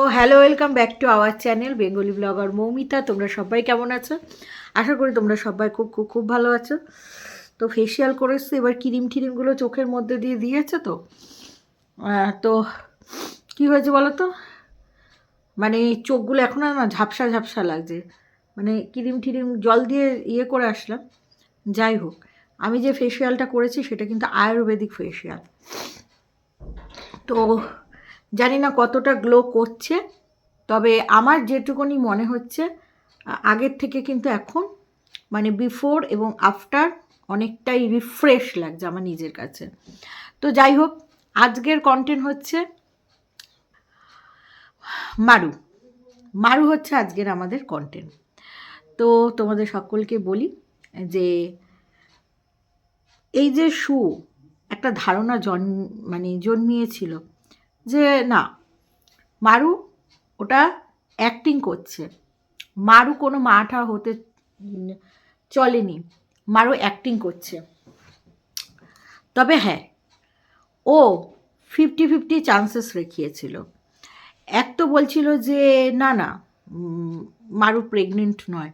O hello, welcome back to our channel Bengali blogger Moumita. তোমরা সবাই কেমন আছো? আশা করি তোমরা সবাই খুব খুব খুব ভালো আছো। তো ফেসিয়াল করে এসছি, এবার ক্রিম টিরিমগুলো চোখের মধ্যে দিয়ে দিয়েছে তো। তো কি হয়েছে বলো তো? মানে চোখগুলো এখন না ঝাপসা ঝাপসা লাগছে। মানে ক্রিম টিরিম, জল দিয়ে ইয়ে করে আসলাম। যাই হোক, আমি যে ফেসিয়ালটা করেছি সেটা কিন্তু আয়ুর্বেদিক ফেসিয়াল তো জানি না কতটা গ্লো করছে, তবে আমার যেটুকুনি মনে হচ্ছে আগের থেকে কিন্তু এখন মানে বিফোর এবং আফটার অনেকটাই রিফ্রেশ লাগছে আমার নিজের কাছে। তো যাই হোক, আজকের কন্টেন্ট হচ্ছে মারু। মারু হচ্ছে আজকের আমাদের কন্টেন্ট তো তোমাদের সকলকে বলি যে, এই যে শু একটা ধারণা জন মানে জন্মিয়েছিল যে না, মারু ওটা অ্যাক্টিং করছে। মারু কোনো মাঠা হতে চলেনি, মারু অ্যাক্টিং করছে। তবে হ্যাঁ ও ফিফটি ফিফটি চান্সেস রেখিয়েছিল এক তো বলছিল যে না না মারু প্রেগনেন্ট নয়।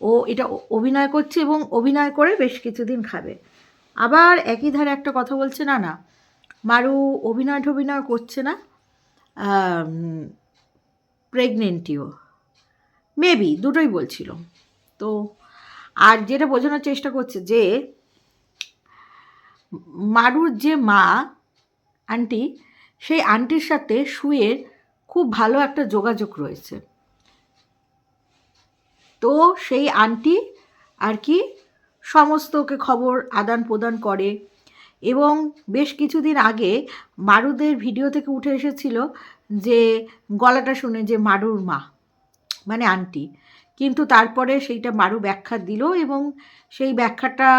ও এটা অভিনয় করছে এবং অভিনয় করে বেশ কিছুদিন খাবে। আবার একই ধারে একটা কথা বলছে, না না মারু অভিনয় টভিনয় করছে না প্রেগনেন্টিও মেবি দুটোই বলছিল। তো, আর যেটা বোঝানোর চেষ্টা করছে যে, মারুর যে মা, আন্টি, সেই আন্টির সাথে শুয়ের খুব ভালো একটা যোগাযোগ রয়েছে। তো সেই আন্টি আর কি সমস্ত ওকে খবর আদান প্রদান করে এবং বেশ কিছুদিন আগে মারুদের ভিডিও থেকে উঠে এসেছিল যে গলাটা শুনে যে মারুর মা মানে আন্টি। কিন্তু তারপরে সেইটা মারু ব্যাখ্যা দিল এবং সেই ব্যাখ্যাটা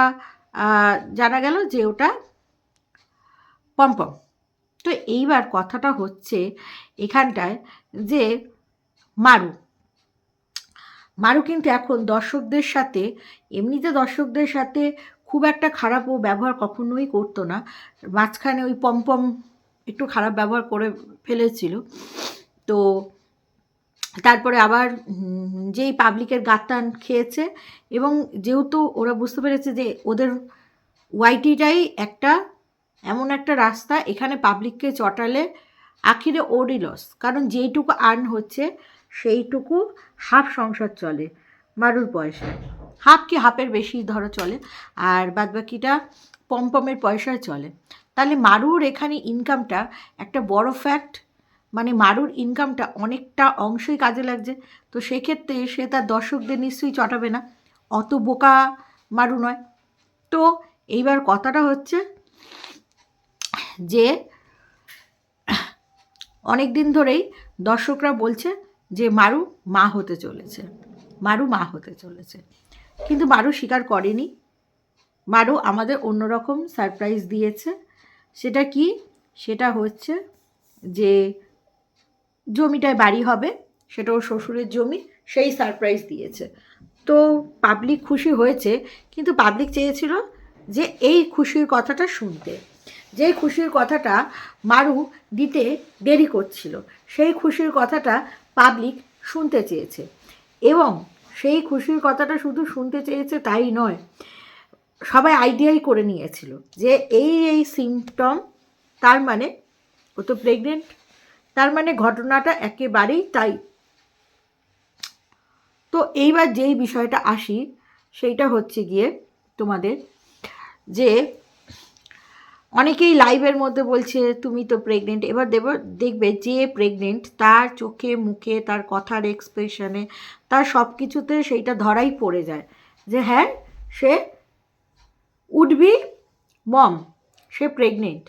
জানা গেল যে ওটা পম্পম। তো এইবার কথাটা হচ্ছে এখানটায় যে মারু মারু কিন্তু এখন দর্শকদের সাথে, এমনিতে দর্শকদের সাথে খুব একটা খারাপ ও ব্যবহার কখনোই করতো না। মাঝখানে ওই পম্পম একটু খারাপ ব্যবহার করে ফেলেছিল। তো তারপরে আবার যেই পাবলিকের গাত্তান খেয়েছে এবং যেহেতু ওরা বুঝতে পেরেছে যে ওদের ওয়াইটিটাই একটা এমন একটা রাস্তা, এখানে পাবলিককে চটালে আখিরে ওরই লস কারণ যেইটুকু আর্ন হচ্ছে, সেইটুকু হাফ সংসার চলে, মারুর পয়সায়। হাফ কি হাফের বেশি ধরো চলে, আর বাদবাকিটা পমপমের পয়সায় চলে। তাহলে মারুর এখানে ইনকামটা একটা বড় ফ্যাক্ট মানে মারুর ইনকামটা অনেকটা অংশই কাজে লাগছে। তো সেক্ষেত্রে সে তার দর্শকদের নিশ্চয়ই চটাবে না। অত বোকা মারু নয়। তো এইবার কথাটা হচ্ছে যে অনেক দিন ধরেই দর্শকরা বলছে যে মারু মা হতে চলেছে। মারু মা হতে চলেছে। কিন্তু মারু স্বীকার করেনি। মারু আমাদের অন্যরকম সারপ্রাইজ দিয়েছে। সেটা কি? সেটা হচ্ছে যে জমিটায় বাড়ি হবে, সেটা ওর শ্বশুরের জমি, সেই সারপ্রাইজ দিয়েছে। তো পাবলিক খুশি হয়েছে, কিন্তু পাবলিক চেয়েছিল যে এই খুশির কথাটা শুনতে। যেই খুশির কথাটা মারু দিতে দেরি করছিল, সেই খুশির কথাটা পাবলিক শুনতে চেয়েছে। এবং সেই খুশির কথাটা শুধু শুনতে চেয়েছে তাই নয়, সবাই আইডিয়াই করে নিয়েছিল যে এই এই সিমটম তার মানে ও তো প্রেগনেন্ট তার মানে ঘটনাটা একেবারেই তাই। তো এইবার যেই বিষয়টা আসি, সেইটা হচ্ছে গিয়ে তোমাদের যে অনেকেই লাইভের মধ্যে বলছে, তুমি তো প্রেগনেন্ট এবার দেব দেখবে যে প্রেগনেন্ট তার চোখে, মুখে, তার কথার এক্সপ্রেশনে তার সব কিছুতে সেইটা ধরাই পড়ে যায়। যে হ্যাঁ সে উঠবি মম সে প্রেগনেন্ট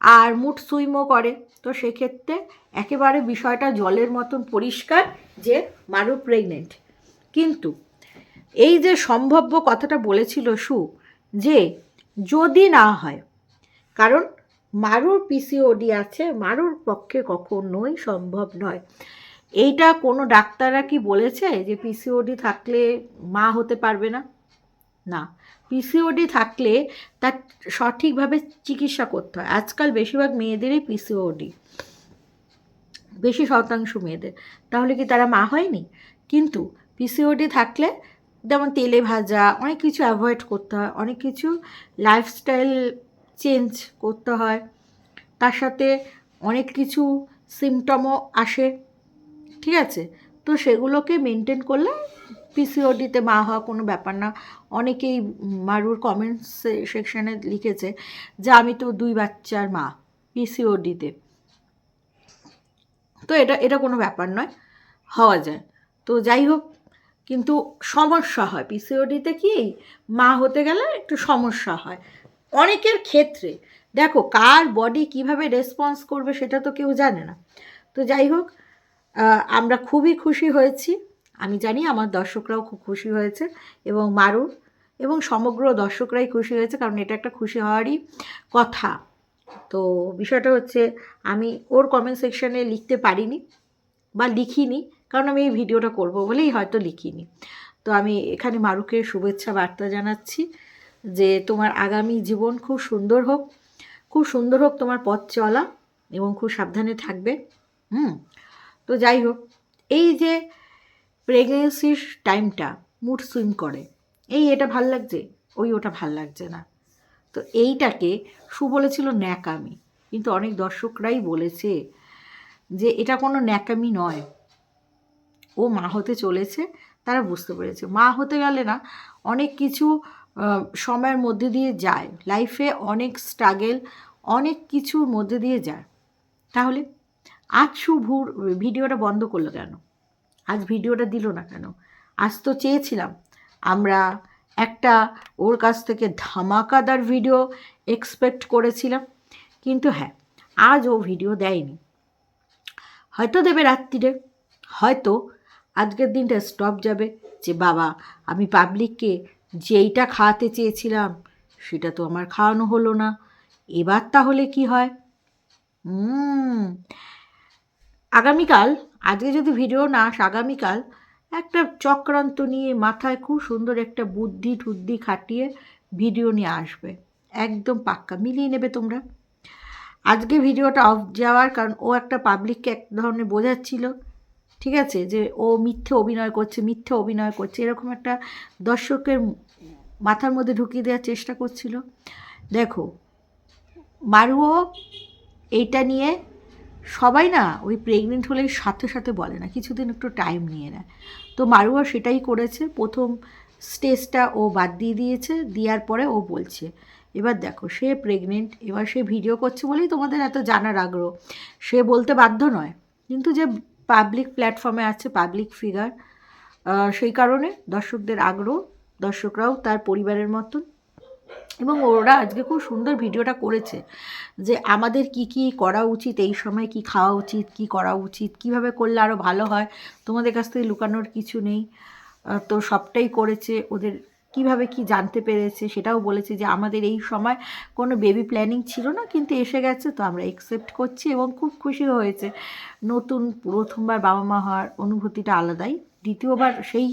আর মুড সুইমও করে। তো সেক্ষেত্রে একেবারে বিষয়টা জলের মতন পরিষ্কার যে মারু প্রেগনেন্ট কিন্তু এই যে সম্ভাব্য কথাটা বলেছিল সু, যে যদি না হয়। কারণ মারুর পিসিওডি আছে, মারুর পক্ষে কখনোই সম্ভব নয়। এইটা কোনো ডাক্তাররা কি বলেছে যে পিসিওডি থাকলে মা হতে পারবে না? না। পিসিওডি থাকলে তার সঠিকভাবে চিকিৎসা করতে হয়। আজকাল বেশিরভাগ মেয়েদেরই পিসিওডি বেশি শতাংশ মেয়েদের। তাহলে কি তারা মা হয়নি? কিন্তু পিসিওডি থাকলে যেমন তেলে ভাজা, অনেক কিছু অ্যাভয়েড করতে হয়, অনেক কিছু লাইফস্টাইল চেঞ্জ করতে হয়। তার সাথে অনেক কিছু সিমটমও আসে, ঠিক আছে? তো সেগুলোকে মেনটেন করলে পিসিওডিতে মা হওয়া কোনো ব্যাপার না। অনেকেই মারুর কমেন্টস সেকশানে লিখেছে যে, আমি তো দুই বাচ্চার মা পিসিওডিতে তো এটা এটা কোনো ব্যাপার নয়, হওয়া যায়। তো যাই হোক কিন্তু সমস্যা হয়। পিসিওডিতে কি মা হতে গেলে একটু সমস্যা হয়। অনেকের ক্ষেত্রে, দেখো কার বডি কীভাবে রেসপন্স করবে সেটা তো কেউ জানে না। তো যাই হোক আমরা খুবই খুশি হয়েছি। আমি জানি আমার দর্শকরাও খুব খুশি হয়েছে এবং মারুর এবং সমগ্র দর্শকরাই খুশি হয়েছে কারণ এটা একটা খুশি হওয়ারই কথা। তো বিষয়টা হচ্ছে আমি ওর কমেন্ট সেকশানে লিখতে পারিনি বা লিখিনি। কারণ আমি এই ভিডিওটা করব বলেই হয়তো লিখিনি। তো আমি এখানে মারুকে শুভেচ্ছা বার্তা জানাচ্ছি যে তোমার আগামী জীবন খুব সুন্দর হোক, খুব সুন্দর হোক তোমার পথ চলা এবং খুব সাবধানে থাকবে। হুম, তো যাই হোক, এই যে প্রেগনেন্সির টাইমটা মুড সুইং করে, এই এটা ভালো লাগছে? ওই ওটা ভালো লাগছে না। তো এইটাকে সু বলেছিল ন্যাকামি, কিন্তু অনেক দর্শকরাই বলেছে যে এটা কোনো ন্যাকামি নয়। ও মা হতে চলেছে, তারা বুঝতে পেরেছে। মা হতে গেলে না, অনেক কিছু সময়ের মধ্যে দিয়ে যায়। লাইফে অনেক স্ট্রাগেল অনেক কিছুর মধ্যে দিয়ে যায়। তাহলে আজ শুভুর, ভিডিওটা বন্ধ করল কেন? আজ ভিডিওটা দিল না কেন? আজ তো চেয়েছিলাম আমরা একটা ওর কাছ থেকে ধামাকাদার ভিডিও এক্সপেক্ট করেছিলাম, কিন্তু হ্যাঁ আজ ও ভিডিও দেয়নি। হয়তো দেবে রাত্রিরে, হয়তো আজকের দিনটা স্টপ যাবে যে বাবা, আমি পাবলিককে যেইটা খাওয়াতে চেয়েছিলাম, সেটা তো আমার খাওয়ানো হলো না। এবার তাহলে কি হয়? আগামীকাল, আজকে যদি ভিডিও না আস, আগামীকাল একটা চক্রান্ত নিয়ে মাথায় খুব সুন্দর একটা বুদ্ধি টুদ্ধি খাটিয়ে ভিডিও নিয়ে আসবে। একদম পাক্কা, মিলিয়ে নেবে তোমরা। আজকে ভিডিওটা অফ যাওয়ার কারণ ও একটা পাবলিককে এক ধরনের বোঝাচ্ছিল। ঠিক আছে? যে ও মিথ্যে অভিনয় করছে, মিথ্যে অভিনয় করছে, এরকম একটা দর্শকের মাথার মধ্যে ঢুকিয়ে দেওয়ার চেষ্টা করছিল। দেখো, মারুও এইটা নিয়ে সবাই না ওই প্রেগনেন্ট হলেই সাথে সাথে বলে না, কিছুদিন একটু টাইম নিয়ে নেয়। তো মারুয়া সেটাই করেছে, প্রথম স্টেজটা ও বাদ দিয়ে দিয়েছে, দেওয়ার পরে ও বলছে, এবার দেখো, সে প্রেগনেন্ট এবার সে ভিডিও করছে বলেই তোমাদের এত জানার আগ্রহ। সে বলতে বাধ্য নয়, কিন্তু যে পাবলিক প্ল্যাটফর্মে আছে পাবলিক ফিগার সেই কারণে দর্শকদের আগ্রহ, দর্শকরাও তার পরিবারের মতন। এবং ওরা আজকে খুব সুন্দর ভিডিওটা করেছে যে আমাদের কি কি করা উচিত, এই সময় কি খাওয়া উচিত, কি করা উচিত, কীভাবে করলে আরও ভালো হয়। তোমাদের কাছ থেকে লুকানোর কিছু নেই। তো সবটাই করেছে ওদের কীভাবে কি জানতে পেরেছে সেটাও বলেছে যে আমাদের এই সময় কোনো বেবি প্ল্যানিং ছিল না, কিন্তু এসে গেছে তো আমরা একসেপ্ট করছি এবং খুব খুশি হয়েছে। নতুন প্রথমবার বাবা মা হওয়ার অনুভূতিটা আলাদাই, দ্বিতীয়বার সেই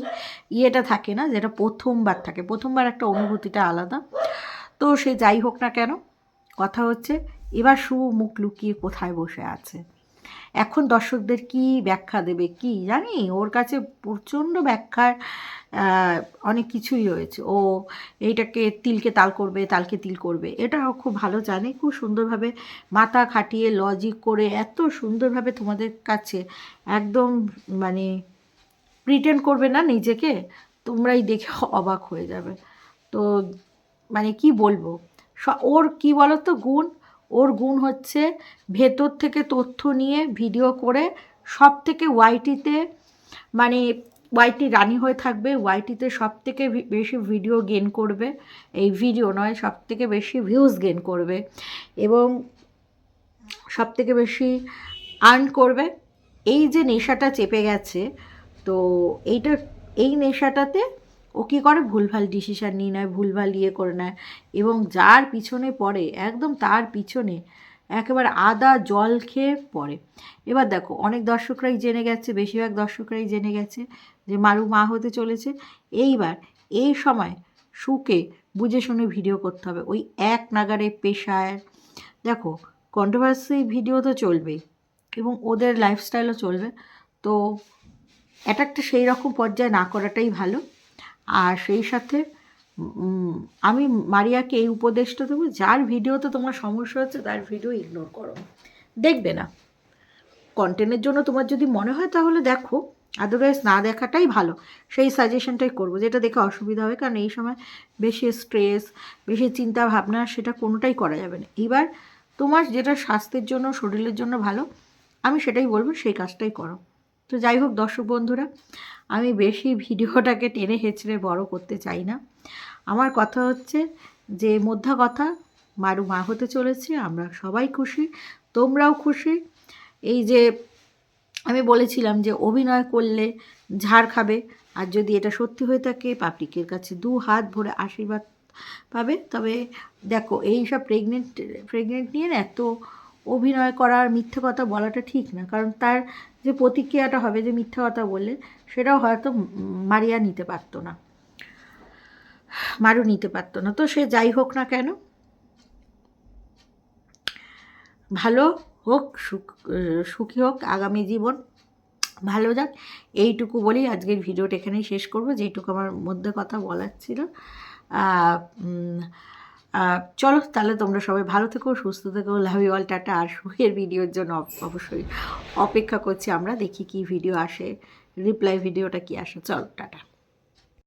ইয়েটা থাকে না যেটা প্রথমবার থাকে, প্রথমবার একটা অনুভূতিটা আলাদা। তো সে যাই হোক না কেন, কথা হচ্ছে এবার শুভ মুখ লুকিয়ে কোথায় বসে আছে? এখন দর্শকদের কি ব্যাখ্যা দেবে কি? জানি? ওর কাছে প্রচণ্ড ব্যাখ্যার অনেক কিছুই হয়েছে ও এইটাকে তিলকে তাল করবে, তালকে তিল করবে। এটাও খুব ভালো জানে। খুব সুন্দরভাবে মাথা খাটিয়ে লজিক করে এত সুন্দরভাবে তোমাদের কাছে একদম মানে প্রিটেন্ড করবে না নিজেকে? তোমরাই দেখে অবাক হয়ে যাবে। তো মানে কি বলব? ওর কি বলো তো গুণ? ওর গুণ হচ্ছে ভেতর থেকে তথ্য নিয়ে ভিডিও করে সব থেকে ওয়াইটিতে মানে ওয়াইটি রানি হয়ে থাকবে, ওয়াইটিতে সব থেকে বেশি ভিডিও গেন করবে। এই ভিডিও নয় সব থেকে বেশি ভিউজ গেন করবে এবং সব থেকে বেশি আর্ন করবে। এই যে নেশাটা চেপে গেছে, তো এইটা, এই নেশাটাতে ও কী করে? ভুলভাল ডিসিশান নিয়ে নেয়, ভুলভাল ইয়ে করে নেয় এবং যার পিছনে পড়ে, একদম তার পিছনে একেবারে আদা জল খেয়ে পড়ে। এবার দেখো, অনেক দর্শকরাই জেনে গেছে, বেশিরভাগ দর্শকরাই জেনে গেছে যে মারু মা হতে চলেছে। এইবার এই সময় সুকে বুঝে শুনে ভিডিও করতে হবে। ওই এক নাগারে পেশায়। দেখো কন্ট্রোভার্সি ভিডিও তো চলবেই এবং ওদের লাইফস্টাইলও চলবে। তো অ্যাটাকটা সেই রকম পর্যায়ে না করাটাই ভালো। আর সেই সাথে আমি মারিয়াকে এই উপদেশটা দেবো, যার ভিডিওতে তোমার সমস্যা হচ্ছে তার ভিডিও ইগনোর করো। দেখবে না। কন্টেন্টের জন্য তোমার যদি মনে হয় তাহলে দেখো আদারওয়াইজ না দেখাটাই ভালো। সেই সাজেশনটাই করব, যেটা দেখে অসুবিধা হবে, কারণ এই সময় বেশি স্ট্রেস বেশি চিন্তা ভাবনা সেটা কোনোটাই করা যাবে না। এবার তোমার যেটা স্বাস্থ্যের জন্য, শরীরের জন্য ভালো, আমি সেটাই বলব, সেই কাজটাই করো। তো যাই হোক, দর্শক বন্ধুরা আমি বেশি ভিডিওটাকে টেনে হেঁচড়ে বড় করতে চাই না। আমার কথা হচ্ছে যে মধ্যা কথা, মারু মা হতে চলেছে, আমরা সবাই খুশি, তোমরাও খুশি। এই যে, আমি বলেছিলাম যে, অভিনয় করলে ঝাড় খাবে, আর যদি এটা সত্যি হয়ে থাকে, পাবলিকের কাছে দু হাত ভরে আশীর্বাদ পাবে। তবে দেখো এই সব প্রেগনেন্ট প্রেগনেন্ট নিয়ে না এত অভিনয় করার মিথ্যে কথা বলাটা ঠিক না। কারণ তার যে প্রতিক্রিয়াটা হবে, যে মিথ্যে কথা বললে, সেটাও হয়তো মারিয়া নিতে পারতো না। মারু নিতে পারতো না। তো সে যাই হোক না কেন, ভালো হোক, সুখ, সুখী হোক, আগামী জীবন ভালো যাক। এইটুকু বলেই আজকের ভিডিওটা এখানেই শেষ করব। যেইটুকু আমার মধ্যে কথা বলার ছিল। চলো তাহলে তোমরা সবাই ভালো থেকো, সুস্থ থেকো। Love you all tata. আর শোয়ের ভিডিওর জন্য অব- অবশ্যই অপেক্ষা করছি আমরা, দেখি কি ভিডিও আসে। রিপ্লাই ভিডিওটা কি আসে। চলো, টাটা।